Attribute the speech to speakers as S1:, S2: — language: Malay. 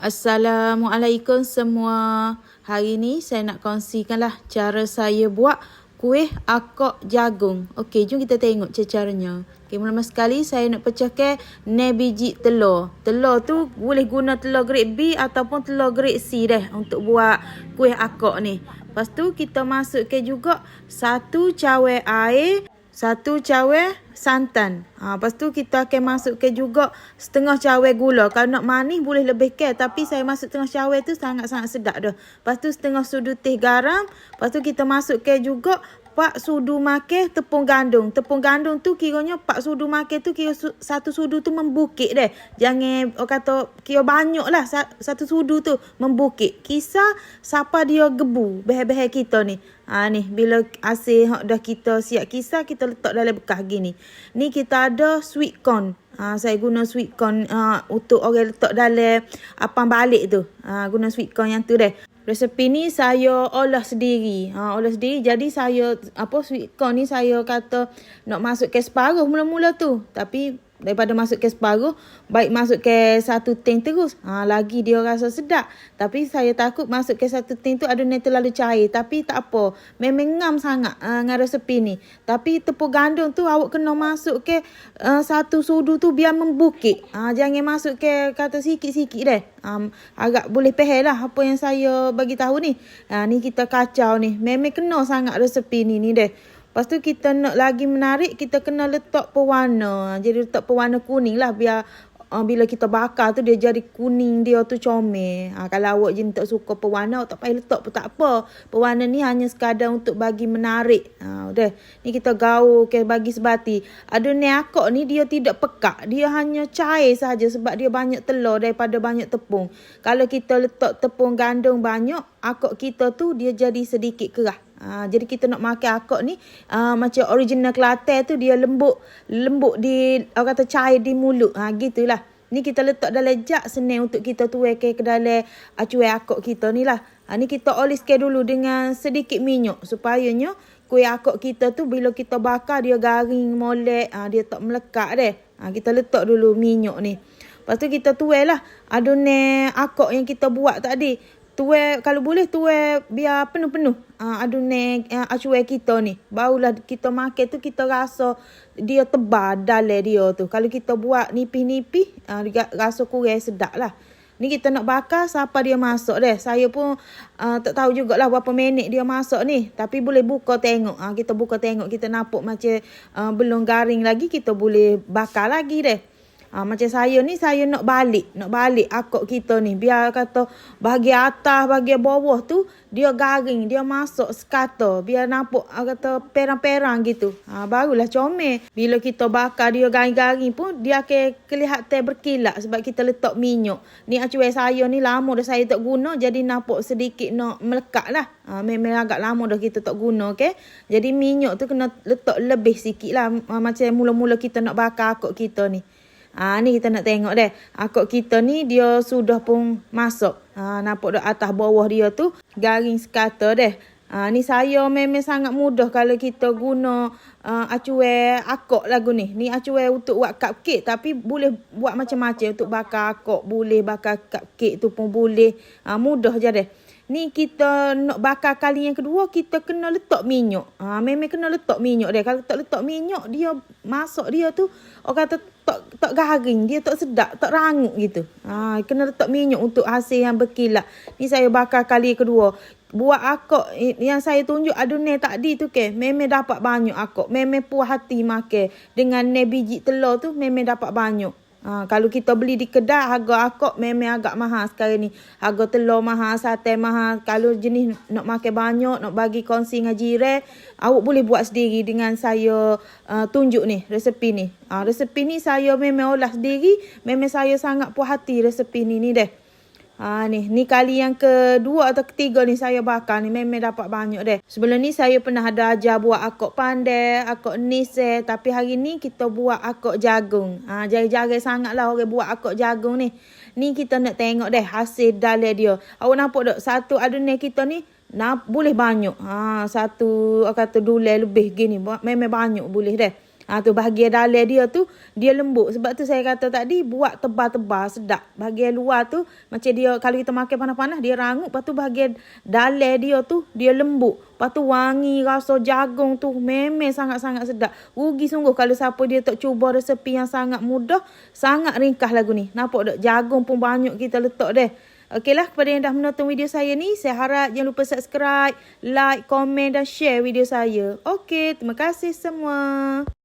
S1: Assalamualaikum semua. Hari ni saya nak kongsikanlah cara saya buat kuih akok jagung. Okey, jom kita tengok caranya. Okey, mula-mula sekali saya nak pecahkan 9 biji telur. Telur tu boleh guna telur grade B ataupun telur grade C deh untuk buat kuih akok ni. Lepas tu kita masukkan juga satu cawan air satu cawan santan. Ha, lepas tu kita akan masukkan juga setengah cawan gula. Kalau nak manis boleh lebih ke. Tapi saya masuk setengah cawan tu sangat-sangat sedap dah. Lepas tu setengah sudu teh garam. Lepas tu kita masukkan juga pak sudu makan tepung gandum. Tepung gandum tu kiranya pak sudu makan tu kira su, satu sudu tu membukit deh. Jangan orang kata kira banyak lah satu sudu tu membukit. Kisah siapa dia gebu behel-behel kita ni. Ha ni bila asyik hak dah kita siap kisah kita letak dalam bekas gini. Ni kita ada sweet corn. Ha, saya guna sweet corn uh, untuk orang letak dalam apam balik tu. Ha, guna sweet corn yang tu deh. Resepi ni saya olah sendiri. Ha, olah sendiri. Jadi saya apa sweet corn ni saya kata nak masuk ke separuh mula-mula tu. Tapi daripada masuk ke separuh baik masuk ke satu tin terus. Ha, lagi dia rasa sedap. Tapi saya takut masuk ke satu tin tu ada net terlalu cair. Tapi tak apa. Memang ngam sangat uh, dengan resepi ni. Tapi tepung gandum tu awak kena masuk ke uh, satu sudu tu biar membukit. Ha, jangan masuk ke kata sikit-sikit deh. Um, agak boleh pehel lah apa yang saya bagi tahu ni. Ha, ni kita kacau ni. Memang kena sangat resepi ni ni deh Lepas tu kita nak lagi menarik, kita kena letak pewarna. Jadi letak pewarna kuning lah biar uh, bila kita bakar tu dia jadi kuning dia tu comel. Ha, kalau awak je tak suka pewarna, tak payah letak pun tak apa. Pewarna ni hanya sekadar untuk bagi menarik. Ha, udah. Ni kita gaul ke bagi sebati. Adunia akok ni dia tidak pekak. Dia hanya cair saja sebab dia banyak telur daripada banyak tepung. Kalau kita letak tepung gandum banyak, akok kita tu dia jadi sedikit kerah. Ha, jadi kita nak makan akok ni uh, macam original Kelantan tu dia lembut lembut di orang kata cair di mulut. Ha gitulah. Ni kita letak dalam jak senang untuk kita tuai ke ke dalam acuai akok kita ni lah. Ha, ni kita oliskan dulu dengan sedikit minyak supayanya kuih akok kita tu bila kita bakar dia garing molek, ha, dia tak melekat deh. Ha, kita letak dulu minyak ni. Lepas tu kita tuai lah adunan akok yang kita buat tadi tuai kalau boleh tuai biar penuh-penuh. Uh, adunan uh, acuai kita ni. Barulah kita makan tu kita rasa dia tebal dalam dia tu. Kalau kita buat nipis-nipis uh, rasa kurang sedap lah. Ni kita nak bakar siapa dia masuk deh. Saya pun uh, tak tahu jugalah berapa minit dia masuk ni. Tapi boleh buka tengok. Uh, kita buka tengok kita nampak macam uh, belum garing lagi kita boleh bakar lagi deh Ha, macam saya ni saya nak balik, nak balik akok kita ni. Biar kata bahagian atas, bahagian bawah tu dia garing, dia masuk sekata. Biar nampak ha, kata perang-perang gitu. Ha, barulah comel. Bila kita bakar dia garing-garing pun dia akan kelihatan berkilat sebab kita letak minyak. Ni acuai saya ni lama dah saya tak guna jadi nampak sedikit nak melekat lah. Ha, memang agak lama dah kita tak guna okay. Jadi minyak tu kena letak lebih sikit lah. Ha, macam mula-mula kita nak bakar akok kita ni. Ha, ni kita nak tengok deh. Akok kita ni dia sudah pun masuk. Ha, nampak dah atas bawah dia tu garing sekata deh. Ha, ni saya memang sangat mudah kalau kita guna uh, acuai akok lagu ni. Ni acuai untuk buat cupcake tapi boleh buat macam-macam untuk bakar akok. Boleh bakar cupcake tu pun boleh. Ha, mudah je deh. Ni kita nak bakar kali yang kedua, kita kena letak minyak. Ha, memang kena letak minyak dia. Kalau tak letak minyak, dia masuk dia tu, orang kata tak tak garing, dia tak sedap, tak rangut gitu. Ha, kena letak minyak untuk hasil yang berkilat. Ni saya bakar kali kedua. Buat akok yang saya tunjuk adunan tadi tu ke, memang dapat banyak akok. Memang puas hati makan. Dengan ne biji telur tu, memang dapat banyak. Ha, kalau kita beli di kedai harga akok memang agak mahal sekarang ni. Harga telur mahal, sate mahal. Kalau jenis nak makan banyak, nak bagi kongsi dengan jiran, awak boleh buat sendiri dengan saya uh, tunjuk ni, resepi ni. Ha, resepi ni saya memang olah sendiri, memang saya sangat puas hati resepi ni ni deh. Ha, ni, ni kali yang kedua atau ketiga ni saya bakar ni memang dapat banyak deh. Sebelum ni saya pernah ada ajar buat akok pandai, akok nise. Tapi hari ni kita buat akok jagung. Ha, Jarang-jarang sangat lah orang buat akok jagung ni. Ni kita nak tengok deh hasil dalam dia. Awak nampak tak satu adunan kita ni nak boleh banyak. Ha, satu kata dulai lebih gini. Memang banyak boleh deh. Ha tu bahagian dalam dia tu dia lembut. Sebab tu saya kata tadi buat tebal-tebal sedap. Bahagian luar tu macam dia kalau kita makan panas-panas dia rangup. Lepas tu bahagian dalam dia tu dia lembut. Lepas tu wangi rasa jagung tu memang sangat-sangat sedap. Rugi sungguh kalau siapa dia tak cuba resepi yang sangat mudah. Sangat ringkas lagu ni. Nampak tak? Jagung pun banyak kita letak deh. Okeylah kepada yang dah menonton video saya ni, saya harap jangan lupa subscribe, like, komen dan share video saya. Okey, terima kasih semua.